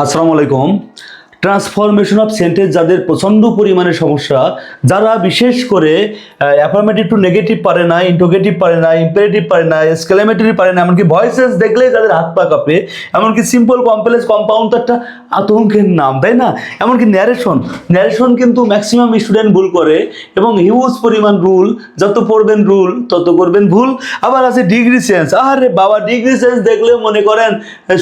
আসসালামু আলাইকুম। Transformation of sentence যাদের প্রচণ্ড পরিমাণে সমস্যা, যারা বিশেষ করে অ্যাফার্মেটিভ টু নেগেটিভ পারে না ইন্টোগেটিভ পারে না ইম্পারেটিভ পারে না এক্সক্লেমেটরি পারে না, এমনকি ভয়েসেস দেখলেই তাদের হাত পা কাঁপে, এমনকি সিম্পল কমপ্লেক্স কম্পাউন্ড তো একটা আতঙ্কের নাম, তাই না? এমনকি ন্যারেশন ন্যারেশন কিন্তু ম্যাক্সিমাম স্টুডেন্ট ভুল করে এবং হিউজ পরিমাণ রুল যত পড়বেন রুল তত করবেন ভুল। আবার আছে ডিগ্রি সেন্স আরে বাবা ডিগ্রি সেন্স দেখলে মনে করেন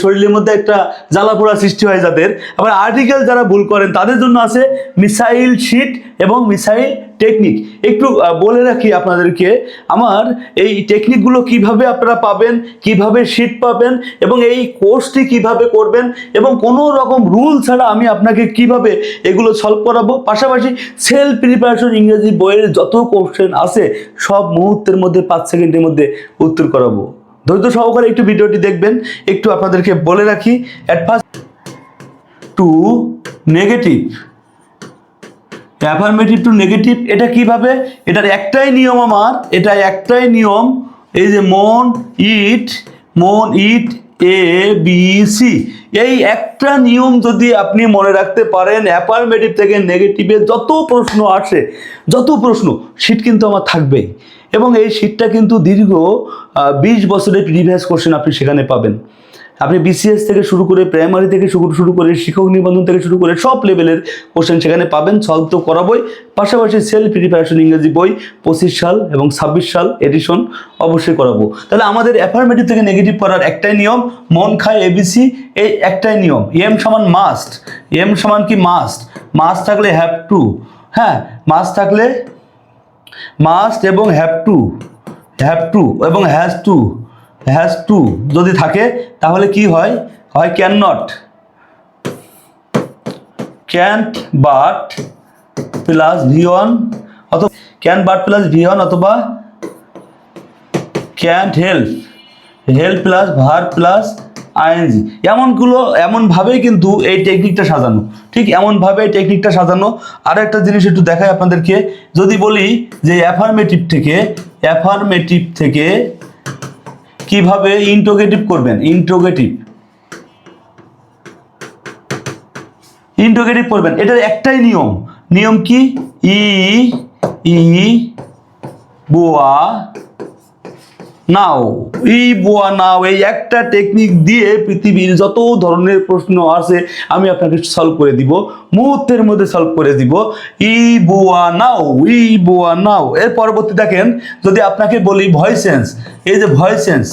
শরীরের মধ্যে একটা জ্বালা পোড়া সৃষ্টি হয় যাদের। আবার আর্টিকেল যারা ভুল করেন, তাদের জন্য আছে মিসাইল শিট এবং মিসাইল টেকনিক। একটু বলে রাখি আপনাদেরকে, আমার এই টেকনিকগুলো কীভাবে আপনারা পাবেন, কীভাবে শিট পাবেন এবং এই কোর্সটি কীভাবে করবেন এবং কোনো রকম রুল ছাড়া আমি আপনাকে কীভাবে এগুলো সলভ করাবো, পাশাপাশি সেলফ প্রিপারেশন ইংরেজি বইয়ের যত কোশ্চেন আছে, সব মুহূর্তের মধ্যে, পাঁচ সেকেন্ডের মধ্যে উত্তর করাবো। ধৈর্য সহকারে একটু ভিডিওটি দেখবেন, একটু আপনাদেরকে বলে রাখি first to negative affirmative to negative এটা কীভাবে? এটার একটাই নিয়ম আমার এটা একটাই নিয়ম, এই যে মন ইট মন ইট এ বি সি এই একটা নিয়ম যদি আপনি মনে রাখতে পারেন অ্যাফার্মেটিভ থেকে নেগেটিভে যত প্রশ্ন আসে, যত প্রশ্ন শীট কিন্তু আমার থাকবেই। এবং এই শীটটা কিন্তু দীর্ঘ বিশ বছরের প্রিভিয়াস কোশ্চেন আপনি সেখানে পাবেন। আপনি বিসিএস থেকে শুরু করে প্রাইমারি থেকে শুরু করে শিক্ষক নিবন্ধন থেকে শুরু করে সব লেভেলের কোশ্চেন সেখানে পাবেন। সলভ তো করাবই। পাশাপাশি সেলফ প্রিপারেশন ইংরেজি বই, পঁচিশ সাল এবং ছাব্বিশ সাল এডিশন অবশ্যই করাবো। তাহলে আমাদের অ্যাফার্মেটিভ থেকে নেগেটিভ করার একটাই নিয়ম, মন খায় এবিসি এই একটাই নিয়ম। এম সমান মাস্ট এম সমান কি মাস্ট মাস্ট থাকলে হ্যাভ টু হ্যাঁ? মাস্ট থাকলে মাস্ট এবং হ্যাভ টু হ্যাভ টু এবং হ্যাজ টু হ্যাজ টু যদি থাকে, তাহলে কি হয়? হয় can not can't but plus V one অথবা can but plus V one অথবা can't help help plus verb plus ING এমনগুলো এমনভাবেই কিন্তু এই টেকনিকটা সাজানো। ঠিক এমনভাবে এই টেকনিকটা সাজানো। আর একটা জিনিস একটু দেখাই আপনাদেরকে। যদি বলি যে অ্যাফার্মেটিভ থেকে অ্যাফার্মেটিভ থেকে কীভাবে ইন্টোগেটিভ করবেন? ইন্টোগেটিভ ইন্টোগেটিভ করবেন। এটার একটাই নিয়ম। নিয়ম কি? ই ই বোয়া নাও। এই বোয়া নাও, এই একটা টেকনিক দিয়ে পৃথিবীর যত ধরনের প্রশ্ন আছে আমি আপনাকে সলভ করে দিব, মুহূর্তের মধ্যে সলভ করে দিব। ই বোয়া নাও ই বোয়া নাও। এর পরবর্তী দেখেন, যদি আপনাকে বলি ভয়েস সেন্স এই যে ভয়েসেন্স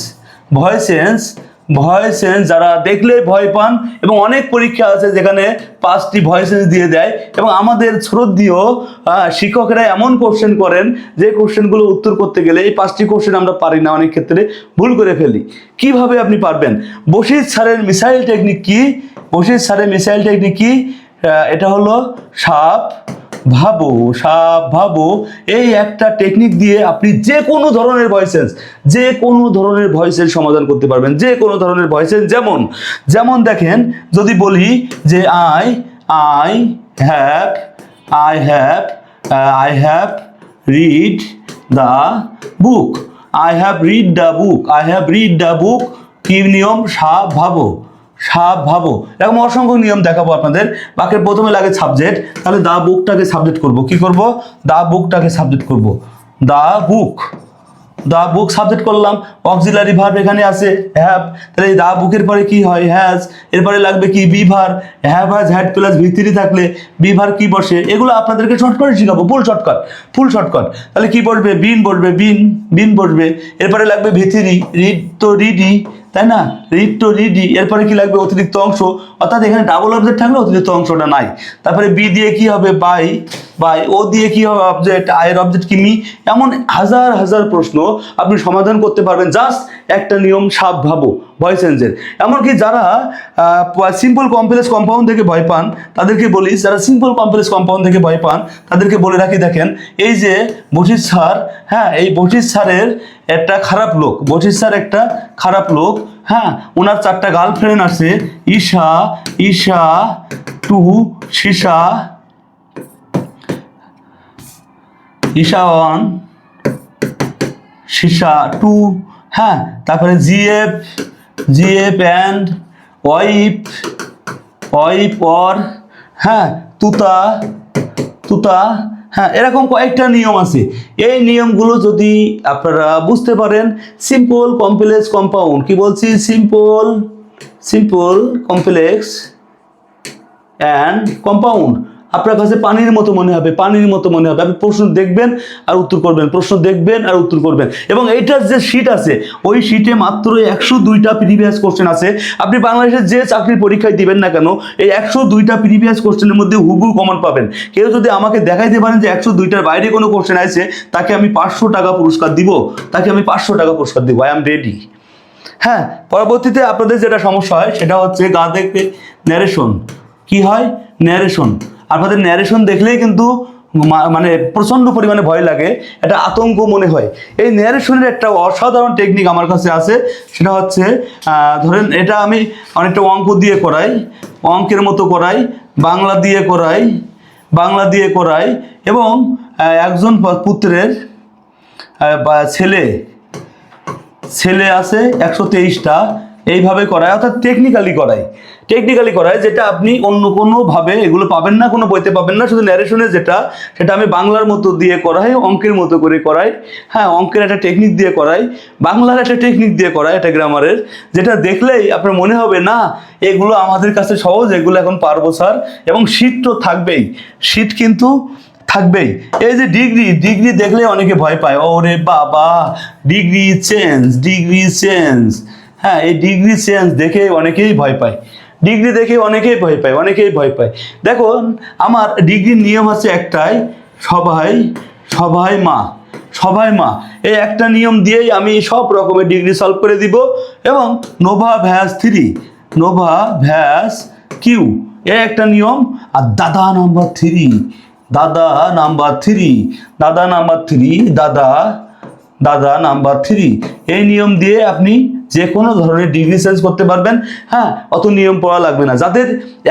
ভয়েসেন্স ভয়েসেন্স যারা দেখলে ভয় পান এবং অনেক পরীক্ষা আছে যেখানে পাঁচটি ভয়েসেন্স দিয়ে দেয় এবং আমাদের শ্রদ্ধীয় শিক্ষকেরা এমন কোশ্চেন করেন যে কোশ্চেনগুলো উত্তর করতে গেলে এই পাঁচটি কোশ্চেন আমরা পারি না অনেক ক্ষেত্রে, ভুল করে ফেলি। কীভাবে আপনি পারবেন? বশির স্যারের মিসাইল টেকনিক কি? বশির স্যারের মিসাইল টেকনিক কি? এটা হলো সাপ ভাবো সাপ ভাবো, এই একটা টেকনিক দিয়ে আপনি যে কোনো ধরনের ভয়েসেন্স যে কোনো ধরনের ভয়েসের সমাধান করতে পারবেন। যে কোনো ধরনের ভয়েসেন্স যেমন যেমন দেখেন, যদি বলি যে I I have I have I have read the book I have read the book I have read the book কি নিয়ম? সাপ ভাবো। সাপ ভাবো। এরকম অসংখ্য নিয়ম দেখাবো আপনাদের। বাক্যের প্রথমে লাগে সাবজেক্ট তাহলে দা বুকটাকে সাবজেক্ট করব। কি করব? দা বুকটাকে সাবজেক্ট করব। The book. The book subject করলাম। অক্সিলারি ভার্ব এখানে আছে হ্যাভ তাহলে দা বুকের পরে কি হয়? হ্যাজ এরপরে লাগবে কি? বিভার have has had plus V three থাকলে বিভার কি বসে? এগুলো আপনাদেরকে শর্টকাট শিখাবো। ফুল শর্টকাট ফুল শর্টকাট তাহলে কি বসবে? বিন বসবে। বিন বিন বসবে। এরপরে লাগবে ভিত্তিরি রিড তো রিডি। তাই না? রিড টু রিডি, এরপরে কি লাগবে? অতিরিক্ত অংশ। অর্থাৎ এখানে ডাবল অবজেক্ট থাকলে অতিরিক্ত অংশটা নাই। তারপরে বি দিয়ে কি হবে? বাই বাই ও দিয়ে কি হবে? অবজেক্ট আয়ের অবজেক্ট কি? মি এমন হাজার হাজার প্রশ্ন আপনি সমাধান করতে পারবেন। জাস্ট একটা নিয়ম সাপ ভাবো ভয়েস এন্সের এমনকি যারা সিম্পল কমপ্লেক্স কম্পাউন্ড থেকে ভয় পান, তাদেরকে বলি, যারা সিম্পল কমপ্লেক্স কম্পাউন্ড থেকে ভয় পান, তাদেরকে বলে রাখি, দেখেন, এই যে বশির স্যার হ্যাঁ এই বশির স্যারের একটা খারাপ লোক বশির স্যার একটা খারাপ লোক হ্যাঁ ওনার চারটা গার্লফ্রেন্ড আছে, ঈশা ঈশা টু, সীসা, ঈশা ওয়ান, সীসা টু হ্যাঁ তারপরে জিএফ জিএফ অ্যান্ড ওয়াইফ অই পর হ্যাঁ তুতা তুতা হ্যাঁ এরকম কয়েকটা নিয়ম আছে। এই নিয়মগুলো যদি আপনারা বুঝতে পারেন সিম্পল কমপ্লেক্স কম্পাউন্ড কি বলছি? Simple simple complex and compound আপনার কাছে পানির মতো মনে হবে, পানির মতো মনে হবে। আপনি প্রশ্ন দেখবেন আর উত্তর করবেন, প্রশ্ন দেখবেন আর উত্তর করবেন। এবং এইটার যে শীট আছে, ওই শীটে মাত্র একশো দুইটা প্রিভিয়াস কোশ্চেন আছে। আপনি বাংলাদেশের যে চাকরির পরীক্ষায় দিবেন না কেন, এই একশো দুইটা প্রিভিয়াস কোশ্চেনের মধ্যে হুবু কমন পাবেন। কেউ যদি আমাকে দেখাইতে পারেন যে একশো দুইটার বাইরে কোনো কোশ্চেন আছে, তাকে আমি পাঁচশো টাকা পুরস্কার দিব। তাকে আমি পাঁচশো টাকা পুরস্কার দিব। আই এম রেডি হ্যাঁ পরবর্তীতে আপনাদের যেটা সমস্যা হয়, সেটা হচ্ছে গা দেখে ন্যারেশন কি হয়? ন্যারেশন আপনাদের ন্যারেশন দেখলেই কিন্তু মানে প্রচণ্ড পরিমাণে ভয় লাগে, এটা আতঙ্ক মনে হয়। এই ন্যারেশনের একটা অসাধারণ টেকনিক আমার কাছে আছে, সেটা হচ্ছে ধরেন এটা আমি অনেকটা অঙ্ক দিয়ে করাই, অঙ্কের মতো করাই, বাংলা দিয়ে করাই, বাংলা দিয়ে করাই, এবং একজন পুত্রের ছেলে ছেলে আছে একশো তেইশটা এইভাবে করায়, অর্থাৎ টেকনিক্যালি করায়। টেকনিক্যালি করায় যেটা আপনি অন্য কোনোভাবে এগুলো পাবেন না, কোনো বইতে পাবেন না, শুধু ন্যারেশনে যেটা, সেটা আমি বাংলার মতো দিয়ে করাই, অঙ্কের মতো করে করাই। হ্যাঁ অঙ্কের একটা টেকনিক দিয়ে করাই, বাংলার একটা টেকনিক দিয়ে করাই একটা গ্রামারের যেটা দেখলেই আপনার মনে হবে, না, এগুলো আমাদের কাছে সহজ, এগুলো এখন পারব স্যার এবং শীত তো থাকবেই, শীত কিন্তু থাকবেই। এই যে ডিগ্রি ডিগ্রি দেখলে অনেকে ভয় পায়, ওরে বাবা ডিগ্রি চেঞ্জ ডিগ্রি চেঞ্জ হ্যাঁ এই ডিগ্রি চেঞ্জ দেখে অনেকেই ভয় পায়। ডিগ্রি দেখে অনেকেই ভয় পায়, অনেকেই ভয় পায়। দেখুন, আমার ডিগ্রির নিয়ম আছে একটাই, সবাই সবাই মা সবাই মা। এই একটা নিয়ম দিয়েই আমি সব রকমের ডিগ্রি সলভ করে দিব এবং নোভা ভ্যাস থ্রি নোভা ভ্যাস কিউ এ একটা নিয়ম আর দাদা নাম্বার থ্রি দাদা নাম্বার থ্রি দাদা নাম্বার থ্রি দাদা দাদা নাম্বার থ্রি এই নিয়ম দিয়ে আপনি যে কোনো ধরনের ডিগ্রি চেঞ্জ করতে পারবেন। হ্যাঁ অত নিয়ম পড়া লাগবে না। যাদের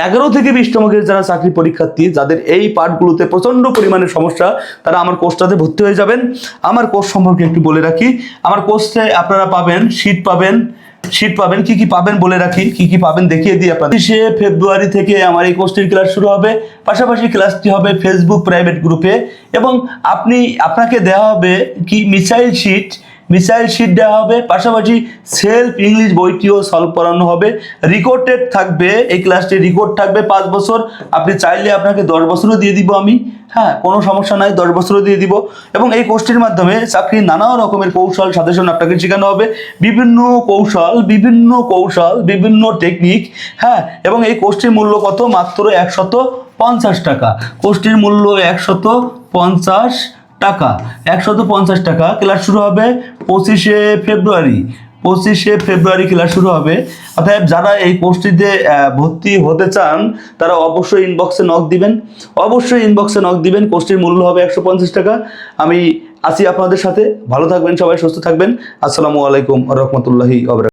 এগারো থেকে বিশ তমকের যারা চাকরি পরীক্ষার্থী, যাদের এই পার্টগুলোতে প্রচণ্ড পরিমাণে সমস্যা, তারা আমার কোর্সটাতে ভর্তি হয়ে যাবেন। আমার কোর্স সম্পর্কে একটু বলে রাখি। আমার কোর্সে আপনারা পাবেন শীত পাবেন শীট পাবেন, কি কি পাবেন বলে রাখি, কি কি পাবেন দেখিয়ে দিই আপনাদের। তিরিশে ফেব্রুয়ারি থেকে আমার এই কোর্সটির ক্লাস শুরু হবে, পাশাপাশি ক্লাসটি হবে ফেসবুক প্রাইভেট গ্রুপে এবং আপনি, আপনাকে দেওয়া হবে কি মিসাইল শিট মিসাইল শিট দেওয়া হবে, পাশাপাশি সেলফ ইংলিশ বইটিও সলভ করানো হবে। রেকর্ডেড থাকবে, এই ক্লাসটি রেকর্ড থাকবে পাঁচ বছর, আপনি চাইলে আপনাকে দশ বছরও দিয়ে দিব আমি। হ্যাঁ কোনো সমস্যা নাই, দশ বছরও দিয়ে দিব। এবং এই কোর্সটির মাধ্যমে চাকরির নানা রকমের কৌশল, সাজেশন আপনাকে শেখানো হবে। বিভিন্ন কৌশল বিভিন্ন কৌশল, বিভিন্ন টেকনিক হ্যাঁ এবং এই কোর্সটির মূল্য কত? মাত্র একশত পঞ্চাশ টাকা। কোর্সটির মূল্য একশত পঞ্চাশ টাকা। একশত পঞ্চাশ টাকা। ক্লাস শুরু হবে পঁচিশে ফেব্রুয়ারি। পঁচিশে ফেব্রুয়ারি ক্লাস শুরু হবে। অর্থাৎ যারা এই কোর্সটিতে ভর্তি হতে চান, তারা অবশ্যই ইনবক্সে নক দিবেন। অবশ্যই ইনবক্সে নক দিবেন। কোর্সটির মূল্য হবে একশো পঞ্চাশ টাকা। আমি আছি আপনাদের সাথে। ভালো থাকবেন সবাই, সুস্থ থাকবেন। আসসালামু আলাইকুম রহমতুল্লাহি